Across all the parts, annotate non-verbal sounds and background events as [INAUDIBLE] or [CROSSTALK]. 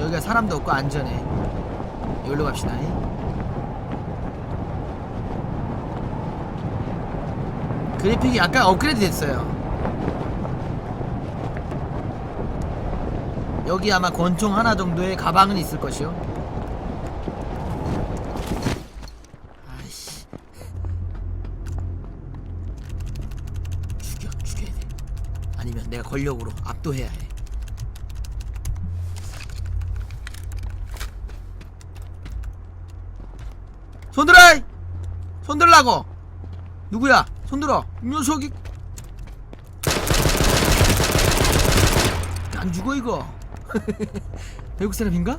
여기가 사람도 없고 안전해. 여기로 갑시다. 그래픽이 약간 업그레이드 됐어요. 여기 아마 권총 하나 정도의 가방은 있을 것이요. 아이씨. 죽여 죽여야 돼. 아니면 내가 권력으로 압도해야 해 손들어! 손들라고! 누구야? 손들어! 이 녀석이 안 죽어 이거 [LAUGHS] 외국 사람인가?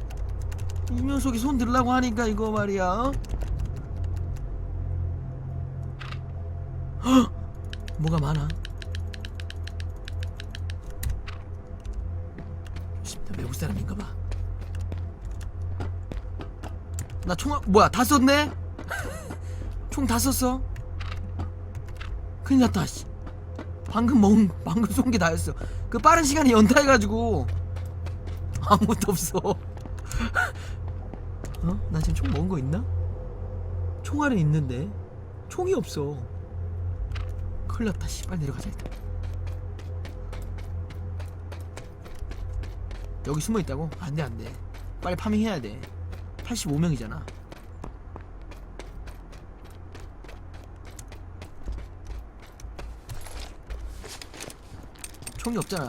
이 녀석이 손 들라고 하니까 이거 말이야 어? 헉! 뭐가 많아 조심해 외국 사람인가 봐나 총 뭐야 다 썼네? 총다 썼어? 큰일 났다 씨. 방금 먹은 방금 쏜 게 다였어. 그 빠른 시간에 연타해가지고. 아무것도 없어. [LAUGHS] 어? 나 지금 총 먹은 거 있나? 총알은 있는데. 총이 없어. 큰일 났다 씨. 빨리 내려가자 일단. 여기 숨어 있다고? 안돼 안돼. 빨리 파밍해야 돼. 85명이잖아 총이 없잖아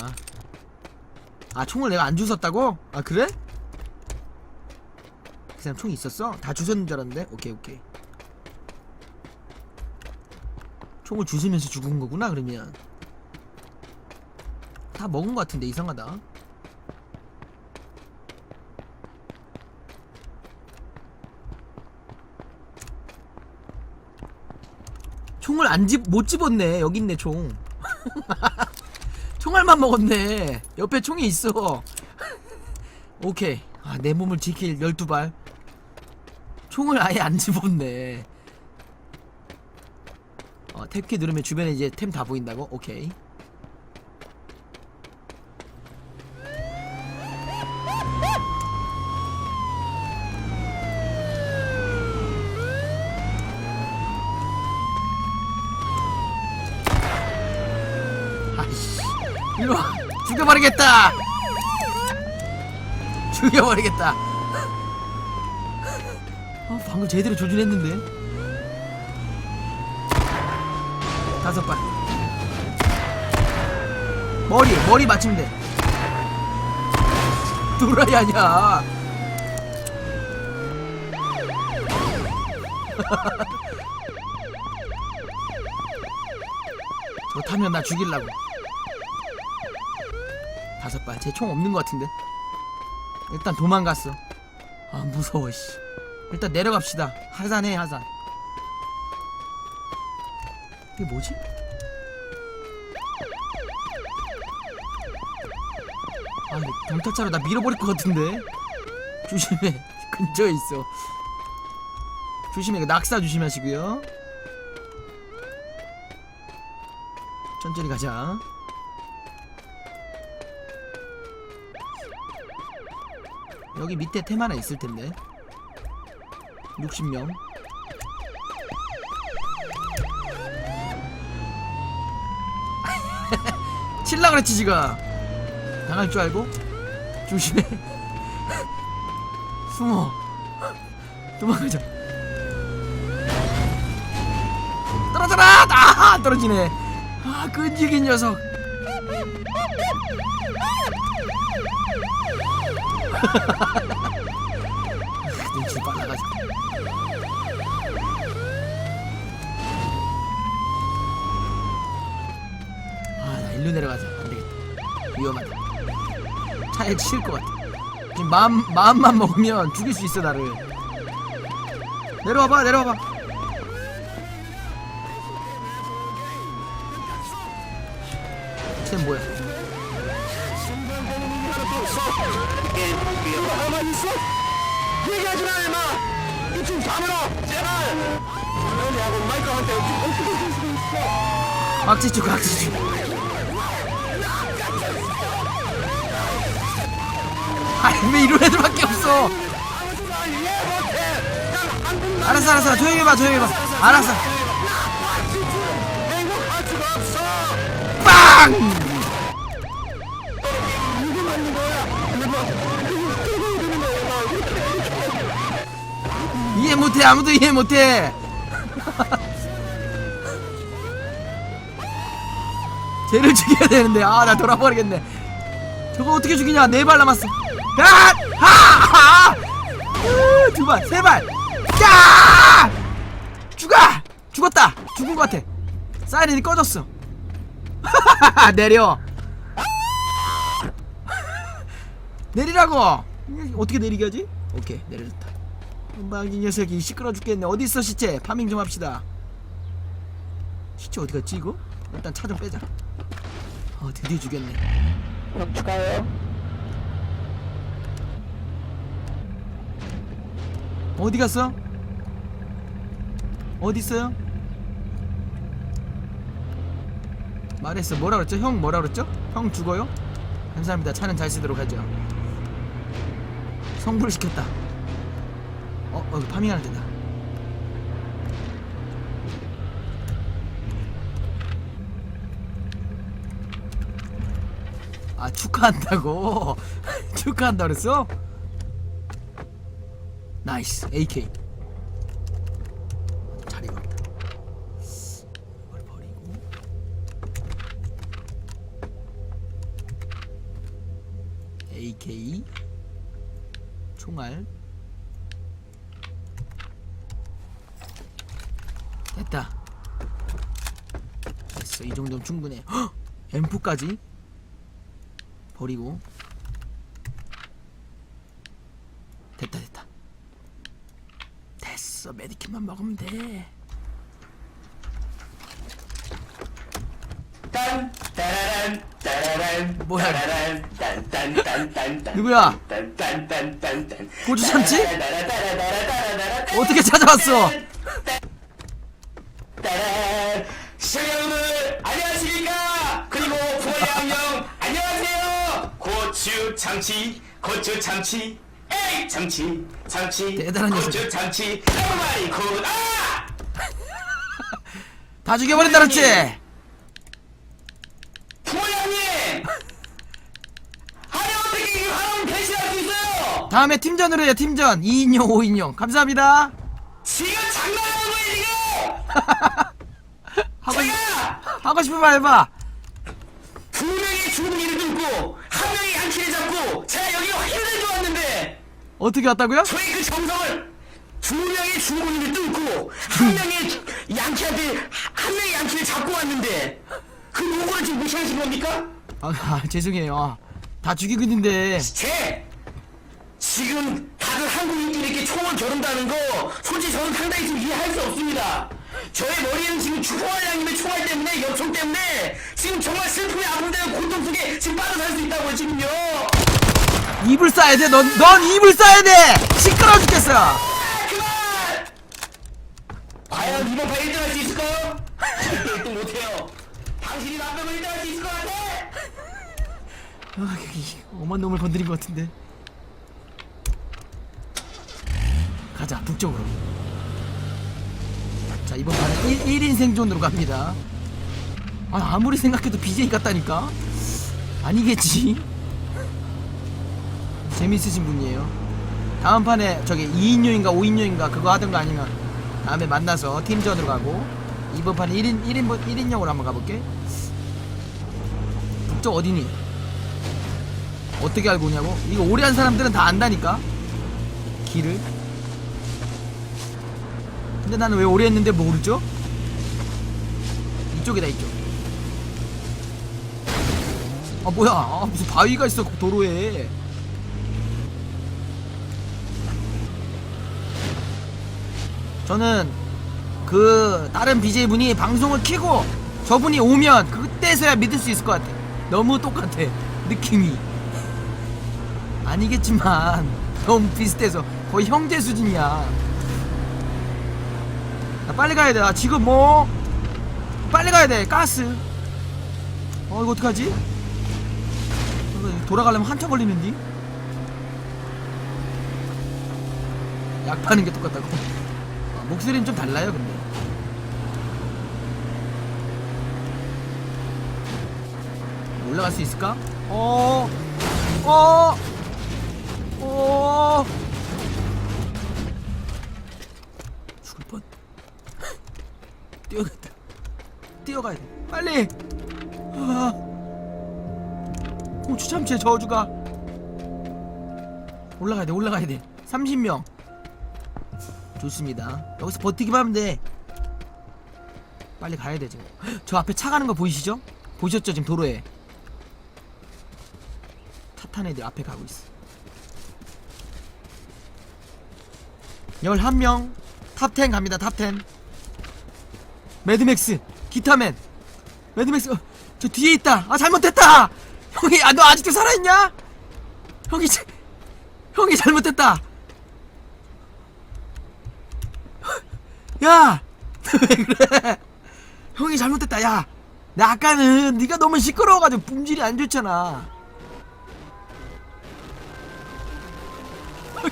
아 총을 내가 안 주웠다고? 아 그래? 그 사람 총이 있었어? 다 주웠는 줄 알았는데? 오케이 오케이 총을 주스면서 죽은 거구나 그러면 다 먹은 거 같은데 이상하다 총을 안 집 못 집었네 여기 있네 총 [LAUGHS] 총알만 먹었네. 옆에 총이 있어. 오케이. 아, 내 몸을 지킬 12발. 총을 아예 안 집었네. 어, 탭키 누르면 주변에 이제 템 다 보인다고? 오케이 일로 와. 죽여버리겠다. 죽여버리겠다. 아 방금 제대로 조준했는데. 다섯 발. 머리 머리 맞추면 돼. 도라이 아니야. [LAUGHS] 저 타면 나 죽일라고 다섯 발. 제 총 없는 것 같은데. 일단 도망갔어. 아 무서워 씨. 일단 내려갑시다. 하산해 하산. 이게 뭐지? 아 이거 경찰차로 나 밀어버릴 것 같은데. 조심해. [LAUGHS] 근처에 있어. 조심해. 낙사 조심하시고요. 천천히 가자. 여기 밑에 템 하나 있을 텐데. 60명. [LAUGHS] 칠라 그랬지 지금. 당할 줄 알고 조심해. [LAUGHS] 숨어. [LAUGHS] 도망가자. 떨어져라! 아 떨어지네. 아 끈질긴 녀석. 눈치 빨라가지고 아 나 일로 내려가자. 안 되겠다. 위험하다. 차에 치일 것 같아. 지금 마음, 마음만 먹으면 죽일 수 있어 나를. 내려와봐 내려와봐. 쟤 뭐야 가만히 있어? 얘기하지 마, 임마! 이좀 다물어! 제발! 연애하고 마이크한테 어떻게 줄 수가 있어? 박지축 박지축 아니 왜 이런 애들밖에 없어 알았어 알았어 조용히 해봐 조용히 해봐 알았어 빵 누구 만든 거야 이해 못해 아무도 이해 못해 쟤를 죽여야 되는데 아 나 돌아버리겠네 저거 어떻게 죽이냐 네 발 남았어 아! 아! 아! 두발 세발 야! 죽어 죽었다 죽은 것 같아 사이렌이 꺼졌어 [LAUGHS] 내려 내리라고 어떻게 내리게 하지? 오케이 내려졌다 이 녀석이 시끄러 죽겠네 어디 있어 시체 파밍 좀 합시다 시체 어디 갔지 이거? 일단 차 좀 빼자 어 드디어 죽였네 형 축하해요 어디 갔어? 어디 있어요? 말했어 뭐라 그랬죠? 형 뭐라 그랬죠? 형 죽어요? 감사합니다 차는 잘 쓰도록 하죠 성불을 시켰다 어? 어 파밍하는 데다 아 축하한다고? [LAUGHS] 축하한다 그랬어? 나이스 AK 잘 입었다 이걸 버리고 AK 총알 됐다 됐어 이 정도면 충분해 헉! M4까지 버리고 됐다 됐다 됐어 메디킷만 먹으면 돼 딴 따라란 따라란 뭐야? 따라란 딴 딴 딴 딴 딴 누구야? 딴 딴 딴 딴 딴 고추 참치? 따라라라라라라라라라 어떻게 찾아왔어 따란 시청자 여러분들 안녕하십니까 그리고 부모님 안녕 고추 참치 고추 참치 에이 참치 참치 대단한 녀석. 고추 참치 everybody good 아! [LAUGHS] 다 죽여버린다 그랬지? 부모님! 아니 어떻게 이 사람 배신할 수 있어요? 다음에 팀전으로 해요 팀전. 2인용 5인용. 감사합니다. 지금 장난하는 거예요 [LAUGHS] 하고, 지금 싶- 제가! 하고 싶은 말 해봐. 두 명의 죽은 일을 뚫고 한 명이 양키를 잡고 제가 여기 힘들게 왔는데 어떻게 왔다고요? 저희 그 정성을 두 명의 일을 뚫고 한 명의 양키한테 한 명의 양키를 잡고 왔는데 그 요구를 지금 무시하신 겁니까? 아, 아, 죄송해요 아, 다 죽이고 있는데 제 지금 다들 한국인끼리 이렇게 총을 겨룬다는 거 솔직히 저는 상당히 좀 이해할 수 없습니다. 저의 머리에는 지금 총알 양님의 총알 때문에 엽총 때문에 지금 정말 슬픔에 아픔되는 고통 속에 지금 빠져 살 수 있다고요 지금요. 입을 싸야 돼 넌 넌 입을 싸야 돼 시끄러워 죽겠어 아, 그만! 과연 이번 판 1등 할 수 있을까요? 절대 1등 못해요. 당신이 남편을 1등 할 수 있을 것 같아? 아, 이 엄한 놈을 건드린 것 같은데 가자 북쪽으로 자 이번 판은 1, 1인 생존으로 갑니다. 아, 아무리 생각해도 BJ 같다니까? 아니겠지? 재밌으신 분이에요. 다음 판에 저기 2인용인가 5인용인가 그거 하던가 아니면 다음에 만나서 팀전으로 가고 이번 판에 1인 1인 1인용으로 한번 가볼게. 북쪽 어디니? 어떻게 알고 오냐고? 이거 오래 한 사람들은 다 안다니까? 길을 근데 나는 왜 오래 했는데 모르죠? 이쪽이다 이쪽. 아 뭐야? 아, 무슨 바위가 있어 도로에. 저는 그 다른 BJ분이 방송을 키고 저분이 오면 그때서야 믿을 수 있을 것 같아. 너무 똑같아 느낌이. 아니겠지만 너무 비슷해서 거의 형제 수준이야 나 빨리 가야 돼나 아, 지금 뭐? 빨리 가야 돼. 가스. 어 이거 어떡하지? 돌아가려면 한참 걸리는디 약 파는 게 똑같다고? 아, 목소리는 좀 달라요 근데. 올라갈 수 있을까? 어, 어, 어. 뛰어갔다. 뛰어가야 돼. 빨리. 아. 고추 참치의 저주가. 올라가야 돼. 올라가야 돼. 30명. 좋습니다. 여기서 버티기만 하면 돼. 빨리 가야 돼 지금. 저 앞에 차 가는 거 보이시죠? 보셨죠 지금 도로에. 차 탄 애들 앞에 가고 있어. 11명 탑10 갑니다 탑10 매드맥스 기타맨. 매드맥스 어, 저 뒤에 있다. 아 잘못했다! 형이 아 너 아직도 살아있냐? 형이 자- 형이 잘못했다! 야! [LAUGHS] 왜 그래? 형이 잘못했다. 야 나 아까는 네가 너무 시끄러워가지고 뿜질이 안 좋잖아.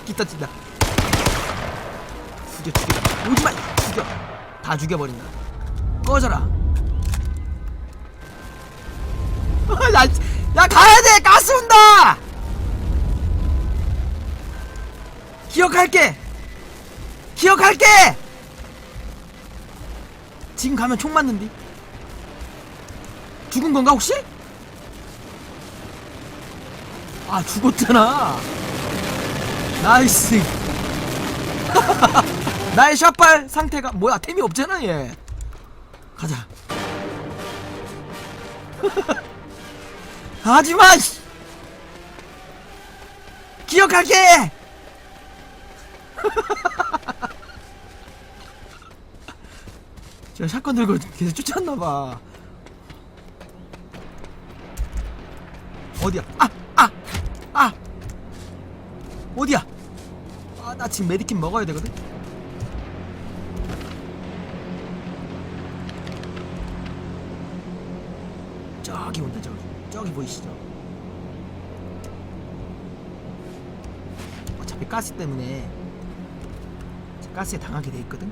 기타 친다. 죽여 죽여. 오지마 죽여. 다 죽여버린다 꺼져라. 야, 야 가야돼! 가스 온다! 기억할게! 기억할게! 지금 가면 총 맞는디? 죽은 건가 혹시? 아 죽었잖아. 나이스. [LAUGHS] 나의 샷발 상태가 뭐야 템이 없잖아 얘 가자. [LAUGHS] 하지마 씨. 기억할게! [LAUGHS] 저 샷건 들고 계속 쫓았나봐. 어디야? 아 아, 아. 어디야? 아 나 지금 메디킷 먹어야 되거든 저기 온다 저기. 저기 보이시죠? 어차피 가스 때문에 가스에 당하게 돼 있거든?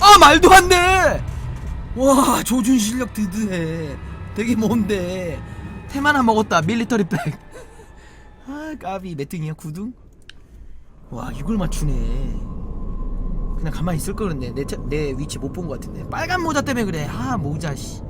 아 말도 안 돼! 와 조준 실력 드드해. 되게 뭔데. 템 하나 먹었다 밀리터리 백 아 [LAUGHS] 까비 몇 등이야 9등? 와 이걸 맞추네 그냥 가만히 있을 걸 그랬네. 내, 차- 내 위치 못 본 것 같은데. 빨간 모자 때문에 그래. 아 모자 씨